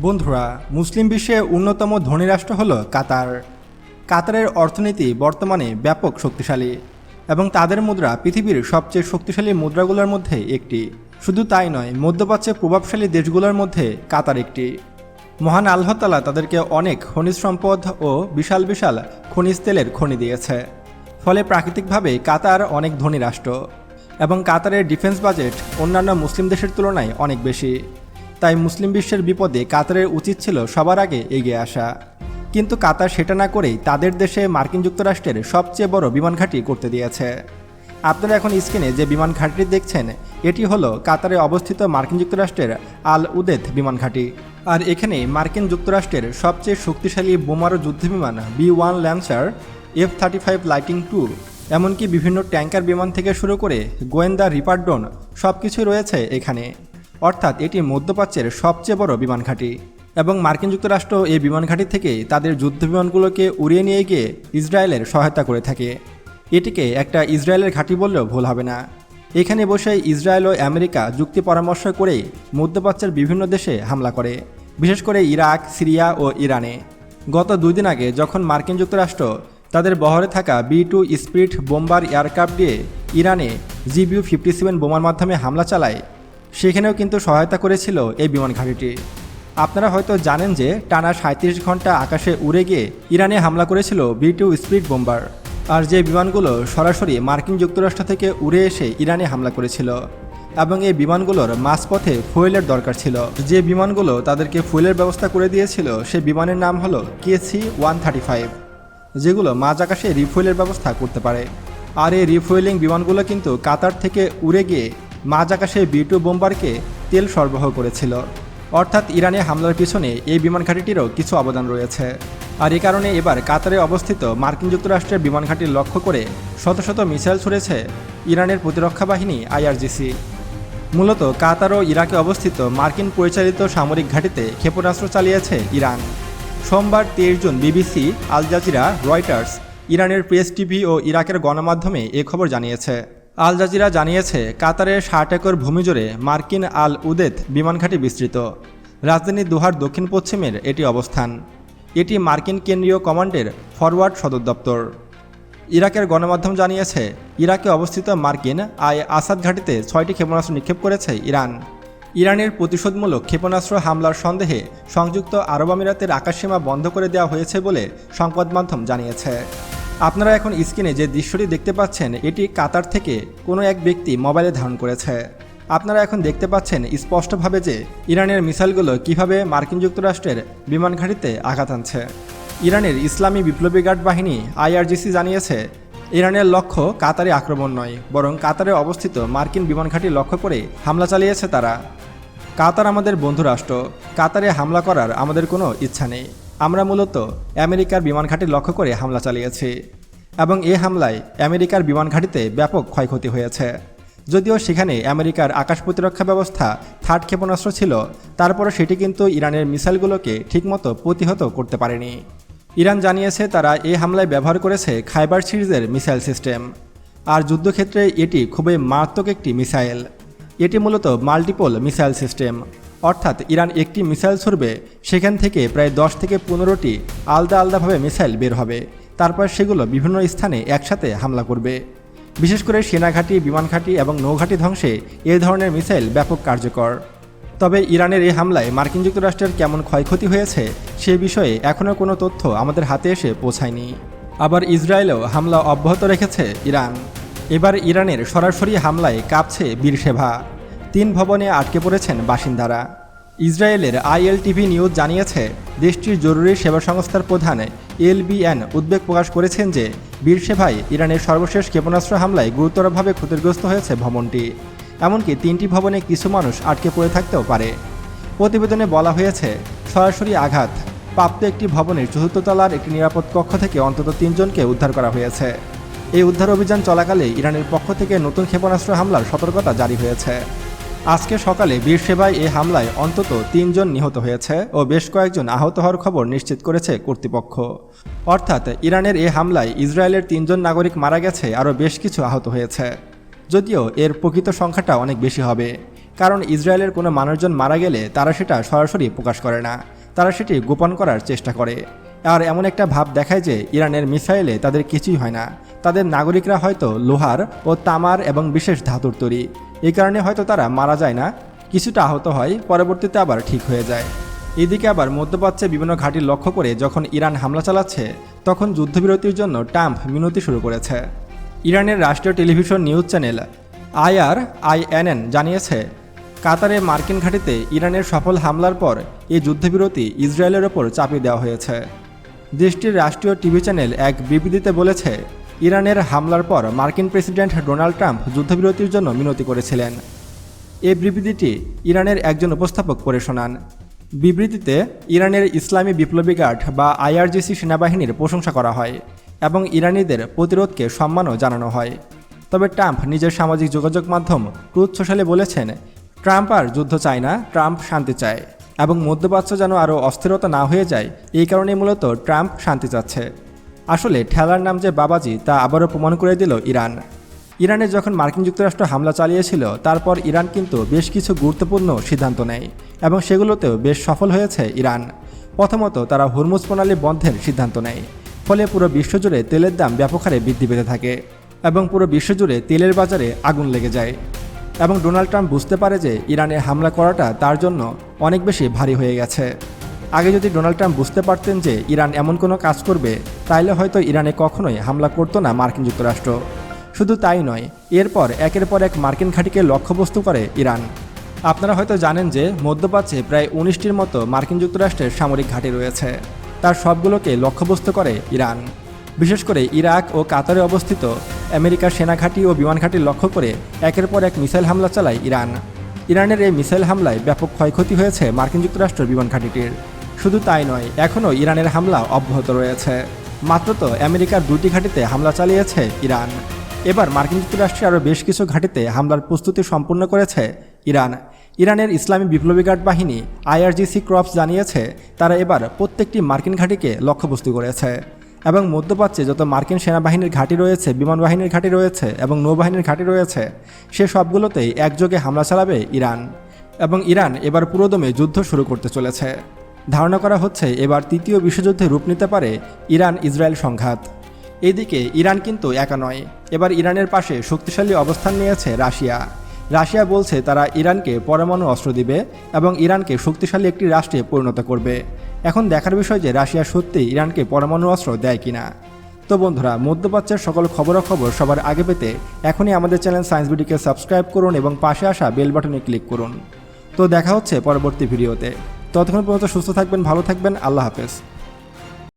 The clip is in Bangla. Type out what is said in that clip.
বন্ধুরা, মুসলিম বিশ্বে অন্যতম ধনী রাষ্ট্র হল কাতার। কাতারের অর্থনীতি বর্তমানে ব্যাপক শক্তিশালী এবং তাদের মুদ্রা পৃথিবীর সবচেয়ে শক্তিশালী মুদ্রাগুলোর মধ্যে একটি। শুধু তাই নয়, মধ্যপ্রাচ্যে প্রভাবশালী দেশগুলোর মধ্যে কাতার একটি। মহান আল্লাহ তালা তাদেরকে অনেক খনিজ সম্পদ ও বিশাল বিশাল খনিজ তেলের খনি দিয়েছে। ফলে প্রাকৃতিকভাবে কাতার অনেক ধনী রাষ্ট্র এবং কাতারের ডিফেন্স বাজেট অন্যান্য মুসলিম দেশের তুলনায় অনেক বেশি। তাই মুসলিম বিশ্বের বিপদে কাতারের উচিত ছিল সবার আগে এগিয়ে আসা। কিন্তু কাতার সেটা না করেই তাদের দেশে মার্কিন যুক্তরাষ্ট্রের সবচেয়ে বড় বিমান ঘাঁটি করতে দিয়েছে। আপনারা এখন স্ক্রিনে যে বিমান ঘাঁটিটি দেখছেন, এটি হলো কাতারে অবস্থিত মার্কিন যুক্তরাষ্ট্রের আল উদেদ বিমান ঘাঁটি। আর এখানে মার্কিন যুক্তরাষ্ট্রের সবচেয়ে শক্তিশালী বোমারু যুদ্ধবিমান B one Lancer, F thirty five Lightning two, এমনকি বিভিন্ন ট্যাঙ্কার বিমান থেকে শুরু করে গোয়েন্দা রিপারডোন সব কিছুই রয়েছে এখানে। অর্থাৎ এটি মধ্যপ্রাচ্যের সবচেয়ে বড় বিমান ঘাঁটি। এবং মার্কিন যুক্তরাষ্ট্র এই বিমান ঘাঁটি থেকে তাদের যুদ্ধ বিমানগুলোকে উড়িয়ে নিয়ে গিয়ে ইসরায়েলের সহায়তা করে থাকে। এটিকে একটা ইসরায়েলের ঘাঁটি বললেও ভুল হবে না। এখানে বসে ইসরায়েল ও আমেরিকা যুক্তি পরামর্শ করে মধ্যপ্রাচ্যের বিভিন্ন দেশে হামলা করে, বিশেষ করে ইরাক, সিরিয়া ও ইরানে। গত দুই দিন আগে যখন মার্কিন যুক্তরাষ্ট্র তাদের বহরে থাকা B two Spirit bomber aircraft দিয়ে ইরানে জিবিউ ফিফটি সেভেন বোমার মাধ্যমে হামলা চালায় সেখানেও কিন্তু সহায়তা করেছিল এই বিমান ঘাঁটিটি। আপনারা হয়তো জানেন যে টানা সাঁত্রিশ ঘণ্টা আকাশে উড়ে গিয়ে ইরানে হামলা করেছিল বি টু স্পিড বোম্বার। আর যে বিমানগুলো সরাসরি মার্কিন যুক্তরাষ্ট্র থেকে উড়ে এসে ইরানে হামলা করেছিল, এবং এই বিমানগুলোর মাঝপথে ফুয়েলের দরকার ছিল। যে বিমানগুলো তাদেরকে ফুয়েলের ব্যবস্থা করে দিয়েছিল, সে বিমানের নাম হলো কেসি ওয়ান থার্টি ফাইভ, যেগুলো মাঝ আকাশে রিফুয়েলের ব্যবস্থা করতে পারে। আর এই রিফুয়েলিং বিমানগুলো কিন্তু কাতার থেকে উড়ে গিয়ে মাঝ আকাশে বি টু বোম্বারকে তেল সরবরাহ করেছিল। অর্থাৎ ইরানে হামলার পিছনে এই বিমান ঘাঁটিটিরও কিছু অবদান রয়েছে। আর এ কারণে এবার কাতারে অবস্থিত মার্কিন যুক্তরাষ্ট্রের বিমান ঘাঁটি লক্ষ্য করে শত শত মিসাইল ছুড়েছে ইরানের প্রতিরক্ষা বাহিনী আইআরজিসি। মূলত কাতার ও ইরাকে অবস্থিত মার্কিন পরিচালিত সামরিক ঘাঁটিতে ক্ষেপণাস্ত্র চালিয়েছে ইরান। সোমবার তেইশ June BBC, Al Jazeera, Reuters, ইরানের প্রেস টিভি ও ইরাকের গণমাধ্যমে এ খবর জানিয়েছে। আল জাজিরা জানিয়েছে, কাতারের ষাট একর ভূমি জুড়ে মার্কিন আল উদেদ বিমান ঘাঁটি বিস্তৃত। রাজধানী দোহার দক্ষিণ পশ্চিমের এটি অবস্থান। এটি মার্কিন কেন্দ্রীয় কমান্ডের ফরওয়ার্ড সদর দপ্তর। ইরাকের গণমাধ্যম জানিয়েছে, ইরাকে অবস্থিত মার্কিন আয় আসাদ ঘাটিতে ছয়টি ক্ষেপণাস্ত্র নিক্ষেপ করেছে ইরান। ইরানের প্রতিশোধমূলক ক্ষেপণাস্ত্র হামলার সন্দেহে সংযুক্ত আরব আমিরাতের আকাশসীমা বন্ধ করে দেওয়া হয়েছে বলে সংবাদ মাধ্যম জানিয়েছে। আপনারা এখন স্ক্রিনে যে দৃশ্যটি দেখতে পাচ্ছেন, এটি কাতার থেকে কোনো এক ব্যক্তি মোবাইলে ধারণ করেছে। আপনারা এখন দেখতে পাচ্ছেন স্পষ্টভাবে যে ইরানের মিসাইলগুলো কীভাবে মার্কিন যুক্তরাষ্ট্রের বিমান ঘাঁটিতে আঘাত আনছে। ইরানের ইসলামী বিপ্লবী গার্ড বাহিনী আইআরজিসি জানিয়েছে, ইরানের লক্ষ্য কাতারে আক্রমণ নয়, বরং কাতারে অবস্থিত মার্কিন বিমান ঘাঁটি লক্ষ্য করে হামলা চালিয়েছে তারা। কাতার আমাদের বন্ধু রাষ্ট্র কাতারে হামলা করার আমাদের কোনো ইচ্ছা নেই। আমরা মূলত আমেরিকার বিমান ঘাঁটি লক্ষ্য করে হামলা চালিয়েছি এবং এ হামলায় আমেরিকার বিমান ঘাঁটিতে ব্যাপক ক্ষয়ক্ষতি হয়েছে। যদিও সেখানে আমেরিকার আকাশ প্রতিরক্ষা ব্যবস্থা থার্ড ক্ষেপণাস্ত্র ছিল, তারপরও সেটি কিন্তু ইরানের মিসাইলগুলোকে ঠিকমতো প্রতিহত করতে পারেনি। ইরান জানিয়েছে তারা এই হামলায় ব্যবহার করেছে খাইবার সিরিজের মিসাইল সিস্টেম। আর যুদ্ধক্ষেত্রে এটি খুবই মারাত্মক একটি মিসাইল। এটি মূলত মাল্টিপল মিসাইল সিস্টেম। অর্থাৎ ইরান একটি মিসাইল ছুড়বে, সেখান থেকে প্রায় দশ থেকে পনেরোটি আলাদা আলাদাভাবে মিসাইল বের হবে। তারপর সেগুলো বিভিন্ন স্থানে একসাথে হামলা করবে। বিশেষ করে সেনাঘাঁটি বিমান ঘাঁটি এবং নৌঘাঁটি ধ্বংসে এ ধরনের মিসাইল ব্যাপক কার্যকর। তবে ইরানের এই হামলায় মার্কিন যুক্তরাষ্ট্রের কেমন ক্ষয়ক্ষতি হয়েছে, সে বিষয়ে এখনও কোনো তথ্য আমাদের হাতে এসে পৌঁছায়নি। আবার ইসরায়েলেও হামলা অব্যাহত রেখেছে ইরান। এবার ইরানের সরাসরি হামলায় কাঁপছে বীরসেভা। তিন ভবনে আটকে পড়েছেন বাসিন্দারা। ইসরায়েলের আইএলটিভি নিউজ জানিয়েছে, দেশটির জরুরি সেবা সংস্থার প্রধান এলবিএন উদ্বেগ প্রকাশ করেছেন যে বীরসেভায় ইরানের সর্বশেষ ক্ষেপণাস্ত্র হামলায় গুরুতরভাবে ক্ষতিগ্রস্ত হয়েছে ভবনটি। এমনকি তিনটি ভবনে কিছু মানুষ আটকে পড়ে থাকতেও পারে। প্রতিবেদনে বলা হয়েছে, সরাসরি আঘাত, প্রাপ্ত একটি ভবনের চতুর্থ তলার একটি নিরাপদ কক্ষ থেকে অন্তত তিনজনকে উদ্ধার করা হয়েছে। এই উদ্ধার অভিযান চলাকালে ইরানের পক্ষ থেকে নতুন ক্ষেপণাস্ত্র হামলার সতর্কতা জারি হয়েছে। আজকে সকালে বীরসেবায় এই হামলায় অন্তত তিনজন নিহত হয়েছে ও বেশ কয়েকজন আহত হওয়ার খবর নিশ্চিত করেছে কর্তৃপক্ষ। অর্থাৎ ইরানের এই হামলায় ইসরায়েলের তিনজন নাগরিক মারা গেছে, আরও বেশ কিছু আহত হয়েছে। যদিও এর প্রকৃত সংখ্যাটা অনেক বেশি হবে, কারণ ইসরায়েলের কোনো মানুষজন মারা গেলে তারা সেটা সরাসরি প্রকাশ করে না, তারা সেটি গোপন করার চেষ্টা করে। আর এমন একটা ভাব দেখায় যে ইরানের মিসাইলে তাদের কিছুই হয় না। তাদের নাগরিকরা হয়তো লোহার ও তামার এবং বিশেষ ধাতুর তৈরি। এই কারণে হয়তো তারা মারা যায় না, কিছুটা আহত হয়, পরবর্তীতে আবার ঠিক হয়ে যায়। এদিকে আবার মধ্যপ্রাচ্যে বিভিন্ন ঘাঁটি লক্ষ্য করে যখন ইরান হামলা চালাচ্ছে, তখন যুদ্ধবিরতির জন্য ট্রাম্প মিনতি শুরু করেছে। ইরানের রাষ্ট্রীয় television news channel IR INN জানিয়েছে, কাতারে মার্কিন ঘাঁটিতে ইরানের সফল হামলার পর এই যুদ্ধবিরতি ইসরায়েলের ওপর চাপিয়ে দেওয়া হয়েছে। দেশটির রাষ্ট্রীয় টিভি চ্যানেল এক বিবৃতিতে বলেছে ইরানের হামলার পর মার্কিন প্রেসিডেন্ট ডোনাল্ড ট্রাম্প যুদ্ধবিরতির জন্য মিনতি করেছিলেন। এই বিবৃতিটি ইরানের একজন উপস্থাপক পড়ে শোনান। বিবৃতিতে ইরানের ইসলামী বিপ্লবী গার্ড বা আইআরজিসি সেনাবাহিনীর প্রশংসা করা হয় এবং ইরানিদের প্রতিরোধকে সম্মানও জানানো হয়। তবে ট্রাম্প নিজের সামাজিক যোগাযোগ মাধ্যম ট্রুথ সোশ্যালে বলেছেন, ট্রাম্প আর যুদ্ধ চায় না, ট্রাম্প শান্তি চায় এবং মধ্যপ্রাচ্য যেন আরও অস্থিরতা না হয়ে যায়, এই কারণেই মূলত ট্রাম্প শান্তি চাচ্ছে। আসলে ঠেলার নাম যে বাবাজি তা আবারও প্রমাণ করে দিল ইরান। ইরানে যখন মার্কিন যুক্তরাষ্ট্র হামলা চালিয়েছিল, তারপর ইরান কিন্তু বেশ কিছু গুরুত্বপূর্ণ সিদ্ধান্ত নেয় এবং সেগুলোতেও বেশ সফল হয়েছে ইরান। প্রথমত, তারা হরমুজ প্রণালী বন্ধের সিদ্ধান্ত নেয়, ফলে পুরো বিশ্বজুড়ে তেলের দাম ব্যাপক হারে বৃদ্ধি পেতে থাকে এবং পুরো বিশ্বজুড়ে তেলের বাজারে আগুন লেগে যায়। এবং ডোনাল্ড ট্রাম্প বুঝতে পারে যে ইরানে হামলা করাটা তার জন্য অনেক বেশি ভারী হয়ে গেছে। আগে যদি ডোনাল্ড ট্রাম্প বুঝতে পারতেন যে ইরান এমন কোনো কাজ করবে, তাইলে হয়তো ইরানে কখনোই হামলা করতো না মার্কিন যুক্তরাষ্ট্র। শুধু তাই নয়, এরপর একের পর এক মার্কিন ঘাঁটিকে লক্ষ্যবস্তু করে ইরান। আপনারা হয়তো জানেন যে মধ্যপ্রাচ্যে প্রায় উনিশটির মতো মার্কিন যুক্তরাষ্ট্রের সামরিক ঘাঁটি রয়েছে। তার সবগুলোকে লক্ষ্যবস্তু করে ইরান। বিশেষ করে ইরাক ও কাতারে অবস্থিত আমেরিকার সেনা ঘাঁটি ও বিমান ঘাঁটি লক্ষ্য করে একের পর এক মিসাইল হামলা চালায় ইরান। ইরানের এই মিসাইল হামলায় ব্যাপক ক্ষয়ক্ষতি হয়েছে মার্কিন যুক্তরাষ্ট্রের বিমান ঘাঁটিটির। শুধু তাই নয়, এখনও ইরানের হামলা অব্যাহত রয়েছে। মাত্র তো আমেরিকার দুটি ঘাঁটিতে হামলা চালিয়েছে ইরান। এবার মার্কিন যুক্তরাষ্ট্রে আরও বেশ কিছু ঘাঁটিতে হামলার প্রস্তুতি সম্পূর্ণ করেছে ইরান। ইরানের ইসলামী বিপ্লবী গার্ড বাহিনী, আইআরজিসি ক্রপস জানিয়েছে, তারা এবার প্রত্যেকটি মার্কিন ঘাঁটিকে লক্ষ্যবস্তু করেছে এবং মধ্যপ্রাচ্যে যত মার্কিন সেনাবাহিনীর ঘাঁটি রয়েছে, বিমান বাহিনীর ঘাঁটি রয়েছে এবং নৌবাহিনীর ঘাঁটি রয়েছে, সে সবগুলোতেই একযোগে হামলা চালাবে ইরান এবং ইরান এবার পুরোদমে যুদ্ধ শুরু করতে চলেছে। ধারণা করা হচ্ছে এবার তৃতীয় বিশ্বযুদ্ধে রূপ নিতে পারে ইরান ইসরায়েল সংঘাত। এদিকে ইরান কিন্তু একা নয়। এবার ইরানের পাশে শক্তিশালী অবস্থান নিয়েছে রাশিয়া। রাশিয়া বলছে তারা ইরানকে পরমাণু অস্ত্র দিবে এবং ইরানকে শক্তিশালী একটি রাষ্ট্রে পরিণত করবে। এখন দেখার বিষয় যে রাশিয়া সত্যিই ইরানকে পরমাণু অস্ত্র দেয় কিনা। তো বন্ধুরা, মধ্যপ্রাচ্যের সকল খবরাখবর সবার আগে পেতে এখনই আমাদের চ্যানেল সায়েন্স বিডিকে সাবস্ক্রাইব করুন এবং পাশে আসা বেল বাটনে ক্লিক করুন। তো দেখা হচ্ছে পরবর্তী ভিডিওতে। ততক্ষণ পর্যন্ত সুস্থ থাকবেন ভালো থাকবেন। আল্লাহ হাফেজ।